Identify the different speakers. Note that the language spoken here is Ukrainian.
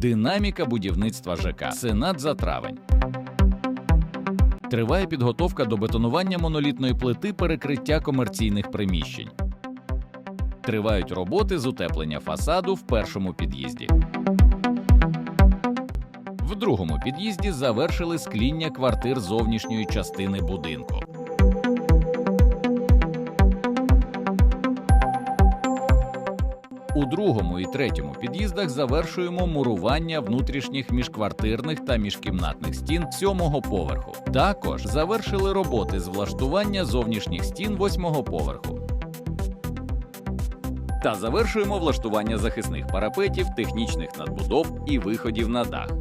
Speaker 1: Динаміка будівництва ЖК. Сенат за травень. Триває підготовка до бетонування монолітної плити перекриття комерційних приміщень. Тривають роботи з утеплення фасаду в першому під'їзді. В другому під'їзді завершили скління квартир зовнішньої частини будинку. У другому і третьому під'їздах завершуємо мурування внутрішніх міжквартирних та міжкімнатних стін сьомого поверху. Також завершили роботи з влаштування зовнішніх стін восьмого поверху. Та завершуємо влаштування захисних парапетів, технічних надбудов і виходів на дах.